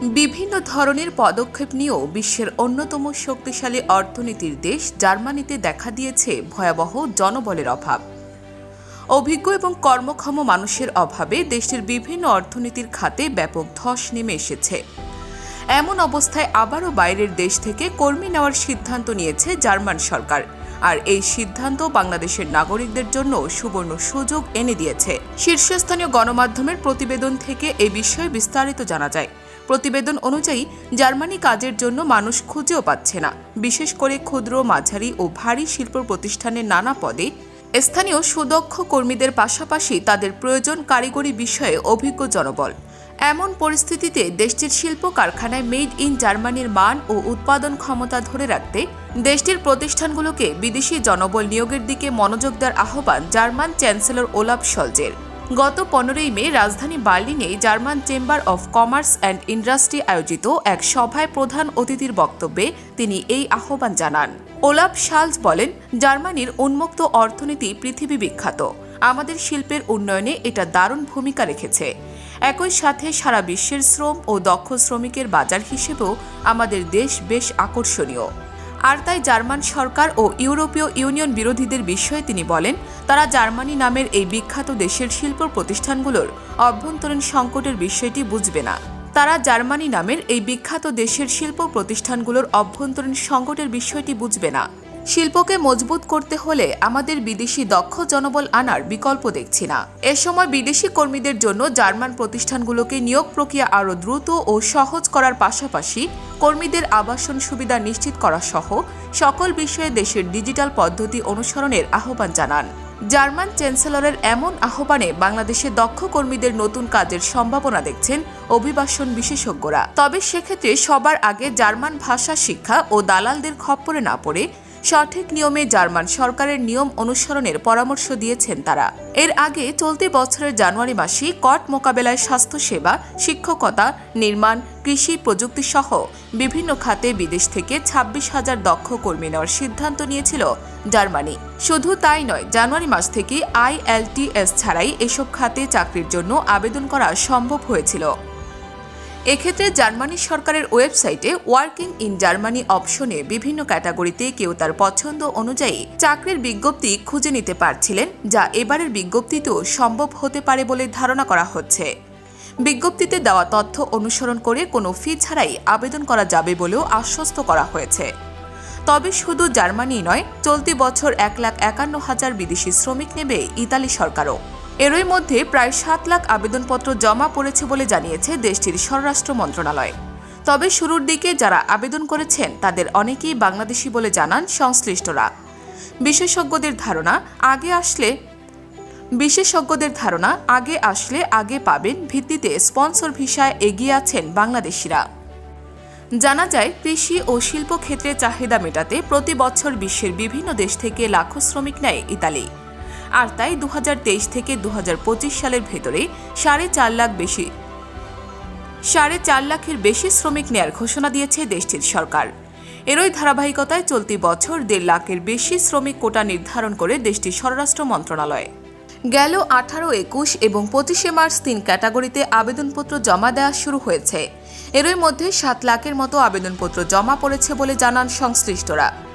বিভিন্ন ধরনের পদক্ষেপ নিয়েও বিশ্বের অন্যতম শক্তিশালী অর্থনীতির দেশ জার্মানিতে দেখা দিয়েছে ভয়াবহ জনবলের অভাব। অভিজ্ঞ এবং কর্মক্ষম মানুষের অভাবে দেশটির বিভিন্ন অর্থনীতির খাতে ব্যাপক ধস নেমে এসেছে। এমন অবস্থায় আবারও বাইরের দেশ থেকে কর্মী নেওয়ার সিদ্ধান্ত নিয়েছে জার্মান সরকার। আর এই সিদ্ধান্ত বাংলাদেশের নাগরিকদের জন্য সুবর্ণ সুযোগ এনে দিয়েছে। শীর্ষস্থানীয় গণমাধ্যমের প্রতিবেদন থেকে এ বিষয়ে বিস্তারিত জানা যায়। প্রতিবেদন অনুযায়ী, জার্মানি কাজের জন্য মানুষ খুঁজেও পাচ্ছে না। বিশেষ করে ক্ষুদ্র, মাঝারি ও ভারী শিল্প প্রতিষ্ঠানের নানা পদে স্থানীয় সুদক্ষ কর্মীদের পাশাপাশি তাদের প্রয়োজন কারিগরি বিষয়ে অভিজ্ঞ জনবল। এমন পরিস্থিতিতে দেশটির শিল্প কারখানায় মেড ইন জার্মানির মান ও উৎপাদন ক্ষমতা ধরে রাখতে দেশটির প্রতিষ্ঠানগুলোকে বিদেশি জনবল নিয়োগের দিকে মনোযোগ দেওয়ার আহ্বান জার্মান চ্যান্সেলর ওলাফ সলজের গত পনেরোই মে রাজধানী বার্লিনে German chamber of commerce and industry আয়োজিত এক সভায় প্রধান অতিথির বক্তব্যে তিনি এই আহ্বান জানান। ওলাফ শালজ বলেন, জার্মানির উন্মুক্ত অর্থনীতি পৃথিবী বিখ্যাত। আমাদের শিল্পের উন্নয়নে এটা দারুণ ভূমিকা রেখেছে। একই সাথে সারা বিশ্বের শ্রম ও দক্ষ শ্রমিকের বাজার হিসেবেও আমাদের দেশ বেশ আকর্ষণীয়। আর তাই জার্মান সরকার ও ইউরোপীয় ইউনিয়ন বিরোধীদের বিষয়ে তিনি বলেন, তারা জার্মানি নামের এই বিখ্যাত দেশের শিল্প প্রতিষ্ঠানগুলোর অভ্যন্তরীণ সংকটের বিষয়টি বুঝবে না। তারা জার্মানি নামের এই বিখ্যাত দেশের শিল্প প্রতিষ্ঠানগুলোর অভ্যন্তরীণ সংকটের বিষয়টি বুঝবে না। শিল্পকে মজবুত করতে হলে আমাদের বিদেশি দক্ষ জনবল আনার বিকল্প দেখছি না। এ সময় বিদেশি কর্মীদের জন্য জার্মান প্রতিষ্ঠানগুলোকে নিয়োগ প্রক্রিয়া আরও দ্রুত ও সহজ করার পাশাপাশি কর্মীদের আবাসন সুবিধা নিশ্চিত করা সহ সকল বিষয়ে দেশের ডিজিটাল পদ্ধতি অনুসরণের আহ্বান জানান। জার্মান চ্যান্সেলরের এমন আহ্বানে বাংলাদেশে দক্ষ কর্মীদের নতুন কাজের সম্ভাবনা দেখছেন অভিবাসন বিশেষজ্ঞরা। তবে সেক্ষেত্রে সবার আগে জার্মান ভাষা শিক্ষা ও দালালদের খপ্পরে না পড়ে সঠিক নিয়মে জার্মান সরকারের নিয়ম অনুসরণের পরামর্শ দিয়েছেন তারা। এর আগে চলতি বছরের জানুয়ারি মাসে কট মোকাবেলায় স্বাস্থ্যসেবা, শিক্ষকতা, নির্মাণ, কৃষি প্রযুক্তি সহ বিভিন্ন খাতে বিদেশ থেকে ছাব্বিশ হাজার দক্ষ কর্মী নেওয়ার সিদ্ধান্ত নিয়েছিল জার্মানি। শুধু তাই নয়, জানুয়ারি মাস থেকে আইএলটিএস ছাড়াই এসব খাতে চাকরির জন্য আবেদন করা সম্ভব হয়েছিল। এক্ষেত্রে জার্মানি সরকারের ওয়েবসাইটে ওয়ার্কিং ইন জার্মানি অপশনে বিভিন্ন ক্যাটাগরিতে কেউ তার পছন্দ অনুযায়ী চাকরির বিজ্ঞপ্তি খুঁজে নিতে পারছিলেন, যা এবারের বিজ্ঞপ্তিতেও সম্ভব হতে পারে বলে ধারণা করা হচ্ছে। বিজ্ঞপ্তিতে দেওয়া তথ্য অনুসরণ করে কোনো ফি ছাড়াই আবেদন করা যাবে বলেও আশ্বস্ত করা হয়েছে। তবে শুধু জার্মানি নয়, চলতি বছর এক লাখ একান্ন হাজার বিদেশি শ্রমিক নেবে ইতালি সরকারও। এরই মধ্যে প্রায় সাত লাখ আবেদনপত্র জমা পড়েছে বলে জানিয়েছে দেশটির স্বরাষ্ট্র মন্ত্রণালয়। তবে শুরুর দিকে যারা আবেদন করেছেন, তাদের অনেকেই বাংলাদেশি বলে জানান সংশ্লিষ্টরা। বিশেষজ্ঞদের ধারণা, আগে আসলে বিশেষজ্ঞদের ধারণা, আগে আসলে আগে পাবেন, ভিত্তিতে স্পন্সর ভিসায় এগিয়ে আছেন বাংলাদেশিরা। জানা যায়, কৃষি ও শিল্প ক্ষেত্রে চাহিদা মেটাতে প্রতি বছর বিশ্বের বিভিন্ন দেশ থেকে লাখো শ্রমিক নেয় ইতালি। আর তাই দু হাজার তেইশ থেকে দুহাজার পঁচিশ সালের ভেতরে সাড়ে চার লাখ বেশি, সাড়ে চার লাখের বেশি শ্রমিক নেয়ার ঘোষণা দিয়েছে দেশটির সরকার। এরই ধারাবাহিকতায় চলতি বছর দেড় লাখের বেশি শ্রমিক কোটা নির্ধারণ করে দেশটির স্বরাষ্ট্র মন্ত্রণালয়। গেল আঠারো, একুশ এবং পঁচিশে মার্চ তিন ক্যাটাগরিতে আবেদনপত্র জমা দেওয়া শুরু হয়েছে। এরই মধ্যে সাত লাখের মতো আবেদনপত্র জমা পড়েছে বলে জানান সংশ্লিষ্টরা।